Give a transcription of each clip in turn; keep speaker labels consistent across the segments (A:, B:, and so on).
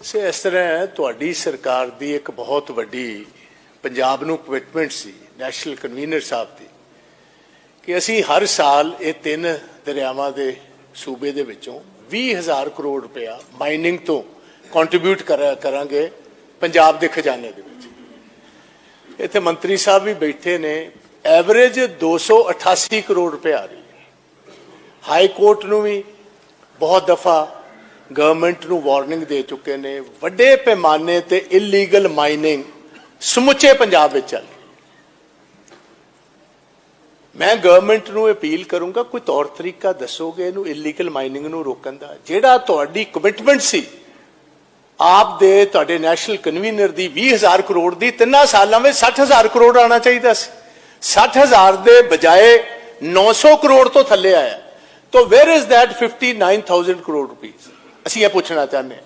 A: ਸੇ ਇਸ ਤਰ੍ਹਾਂ ਤੁਹਾਡੀ ਸਰਕਾਰ ਦੀ ਇੱਕ ਬਹੁਤ ਵੱਡੀ ਪੰਜਾਬ ਨੂੰ ਕਮਿਟਮੈਂਟ ਸੀ ਨੈਸ਼ਨਲ ਕਨਵੀਨਰ ਸਾਹਿਬ ਦੀ, ਕਿ ਅਸੀਂ ਹਰ ਸਾਲ ਇਹ ਤਿੰਨ ਦਰਿਆਵਾਂ ਦੇ ਸੂਬੇ ਦੇ ਵਿੱਚੋਂ 20000 ਕਰੋੜ ਰੁਪਇਆ ਮਾਈਨਿੰਗ ਤੋਂ ਕੰਟਰੀਬਿਊਟ ਕਰਾਂਗੇ ਪੰਜਾਬ ਦੇ ਖਜ਼ਾਨੇ ਦੇ ਵਿੱਚ। ਇੱਥੇ ਮੰਤਰੀ ਸਾਹਿਬ ਵੀ ਬੈਠੇ ਨੇ ਐਵਰੇਜ 288 ਕਰੋੜ ਰੁਪਇਆ ਆ ਰਹੀ ਹੈ। ਹਾਈ ਕੋਰਟ ਨੂੰ ਵੀ ਬਹੁਤ ਦਫਾ ਗਵਰਨਮੈਂਟ ਨੂੰ ਵਾਰਨਿੰਗ ਦੇ ਚੁੱਕੇ ਨੇ, ਵੱਡੇ ਪੈਮਾਨੇ ਤੇ ਇਲੀਗਲ ਮਾਈਨਿੰਗ ਸਮੁੱਚੇ ਪੰਜਾਬ ਵਿੱਚ ਚੱਲ ਮੈਂ ਗਵਰਨਮੈਂਟ ਨੂੰ ਅਪੀਲ ਕਰੂੰਗਾ, ਕੋਈ ਤੌਰ ਤਰੀਕਾ ਦੱਸੋਗੇ ਇਹਨੂੰ ਇਲੀਗਲ ਮਾਈਨਿੰਗ ਨੂੰ ਰੋਕਣ ਦਾ? ਜਿਹੜਾ ਤੁਹਾਡੀ ਕਮਿਟਮੈਂਟ ਸੀ, ਆਪ ਦੇ ਤੁਹਾਡੇ ਨੈਸ਼ਨਲ ਕਨਵੀਨਰ ਦੀ 20000 ਕਰੋੜ ਦੀ, ਤਿੰਨਾਂ ਸਾਲਾਂ ਵਿੱਚ 60000 ਕਰੋੜ ਆਣਾ ਚਾਹੀਦਾ ਸੀ। 60000 ਦੇ ਬਜਾਏ 900 ਕਰੋੜ ਤੋਂ ਥੱਲੇ ਆਇਆ। ਤਾਂ where is that 59000 crore rupees ਅਸੀਂ ਇਹ ਪੁੱਛਣਾ ਚਾਹੁੰਦੇ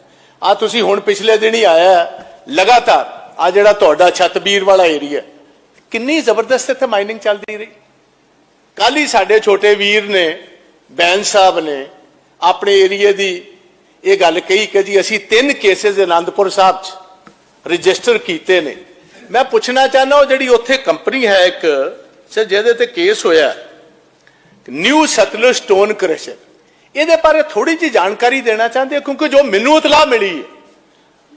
A: ਆ ਤੁਸੀਂ ਹੁਣ ਪਿਛਲੇ ਦਿਨ ਹੀ ਆਇਆ ਲਗਾਤਾਰ। ਆ ਜਿਹੜਾ ਤੁਹਾਡਾ ਛਤਬੀਰ ਵਾਲਾ ਏਰੀਆ ਕਿੰਨੀ ਜ਼ਬਰਦਸਤ ਇੱਥੇ ਮਾਈਨਿੰਗ ਚੱਲਦੀ ਰਹੀ। ਕੱਲ ਹੀ ਸਾਡੇ ਛੋਟੇ ਵੀਰ ਨੇ, ਬੈਂਸ ਸਾਹਿਬ ਨੇ ਆਪਣੇ ਏਰੀਏ ਦੀ ਇਹ ਗੱਲ ਕਹੀ ਕਿ ਜੀ ਅਸੀਂ ਤਿੰਨ ਕੇਸਿਸ ਅਨੰਦਪੁਰ ਸਾਹਿਬ 'ਚ ਰਜਿਸਟਰ ਕੀਤੇ ਨੇ। ਮੈਂ ਪੁੱਛਣਾ ਚਾਹੁੰਦਾ ਉਹ ਜਿਹੜੀ ਉੱਥੇ ਕੰਪਨੀ ਹੈ ਇੱਕ, ਸਰ ਜਿਹਦੇ ਤੇ ਕੇਸ ਹੋਇਆ ਨਿਊ ਸਤਲੁਜ ਸਟੋਨ ਕ੍ਰਸ਼ਰ ਇਹਦੇ ਬਾਰੇ ਥੋੜੀ ਜਿਹੀ ਜਾਣਕਾਰੀ ਦੇਣਾ ਚਾਹੁੰਦੇ ਹਾਂ? ਕਿਉਂਕਿ ਜੋ ਮੈਨੂੰ ਇਤਲਾਹ ਮਿਲੀ ਹੈ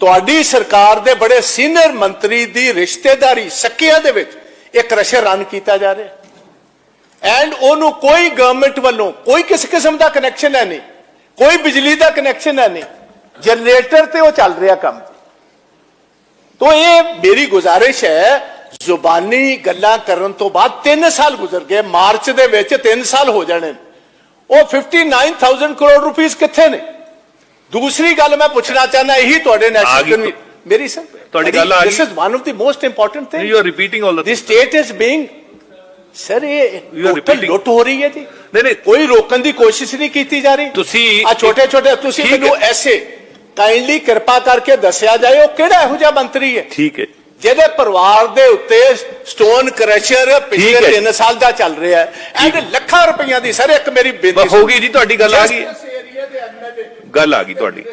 A: ਤੁਹਾਡੀ ਸਰਕਾਰ ਦੇ ਬੜੇ ਸੀਨੀਅਰ ਮੰਤਰੀ ਦੀ ਰਿਸ਼ਤੇਦਾਰੀ ਸੱਕਿਆਂ ਦੇ ਵਿੱਚ ਇਹ ਕ੍ਰਸ਼ਰ ਰਨ ਕੀਤਾ ਜਾ ਰਿਹਾ। ਐਂਡ ਉਹਨੂੰ ਕੋਈ ਗਵਰਨਮੈਂਟ ਵੱਲੋਂ ਕੋਈ ਕਿਸੇ ਕਿਸਮ ਦਾ ਕਨੈਕਸ਼ਨ ਹੈ ਨਹੀਂ, ਕੋਈ ਬਿਜਲੀ ਦਾ ਕਨੈਕਸ਼ਨ ਹੈ ਨਹੀਂ ਜਨਰੇਟਰ ਤੇ ਉਹ ਚੱਲ ਰਿਹਾ ਕੰਮ। ਤੋ ਇਹ ਮੇਰੀ ਗੁਜ਼ਾਰਿਸ਼ ਹੈ, ਜ਼ੁਬਾਨੀ ਗੱਲਾਂ ਕਰਨ ਤੋਂ ਬਾਅਦ 3 ਸਾਲ ਗੁਜ਼ਰ ਗਏ, ਮਾਰਚ ਦੇ ਵਿੱਚ 3 ਸਾਲ ਹੋ ਜਾਣੇ ਉਹ 59000 ਕਰੋੜ ਰੁਪਈਸ ਕਿੱਥੇ ਨੇ ਦੂਸਰੀ ਗੱਲ ਮੈਂ ਪੁੱਛਣਾ ਚਾਹੁੰਦਾ ਇਹੀ ਤੁਹਾਡੇ
B: ਆ
A: ਨੈਸ਼ਨਲ
B: ਗਈ।
A: ਕਨਵੀ- ਮੇਰੀ ਸਰ
B: ਤੁਹਾਡੀ ਗੱਲ ਆ
A: ਦਿਸ
B: ਗਈ।
A: Is one of the most important thing
B: you are repeating all
A: the state is being sir ਇਹ
B: You are
A: ਟੋਟਲ
B: repeating.
A: ਲੁੱਟ ਹੋ ਰਹੀ ਹੈ ਜੀ
B: ਨਹੀਂ ਨਹੀਂ
A: ਕੋਈ ਰੋਕਣ ਦੀ ਕੋਸ਼ਿਸ਼ ਨਹੀਂ ਕੀਤੀ ਜਾ ਰਹੀ
B: ਤੁਸੀਂ-
A: ਆ ਛੋਟੇ ਛੋਟੇ ਤੁਸੀਂ
B: ਠੀਕ ਹੈ।
A: ਮੈਨੂੰ ਐਸੇ ਕਾਈਂਡਲੀ ਕਿਰਪਾ ਕਰਕੇ ਦੱਸਿਆ ਜਾਏ ਉਹ ਕਿਹੜਾ ਇਹੋ ਜਿਹਾ ਮੰਤਰੀ ਹੈ
B: ਠੀਕ ਹੈ
A: ਜਿਹਦੇ ਪਰਿਵਾਰ ਦੇ ਉੱਤੇ ਸਟੋਨ ਕ੍ਰਸ਼ਰ। ਪਿਛਲੇ 3 ਸਾਲ ਦਾ ਚੱਲ ਰਿਹਾ ਹੈ। ਐਂਡ ਲੱਖਾਂ ਰੁਪਈਆ ਦੀ ਸਰ ਇੱਕ ਮੇਰੀ ਬੇਨਤੀ
B: ਹੋ ਗਈ ਜੀ ਤੁਹਾਡੀ ਗੱਲ ਆ ਗਈ। ਗੱਲ ਆ ਗਈ ਤੁਹਾਡੀ।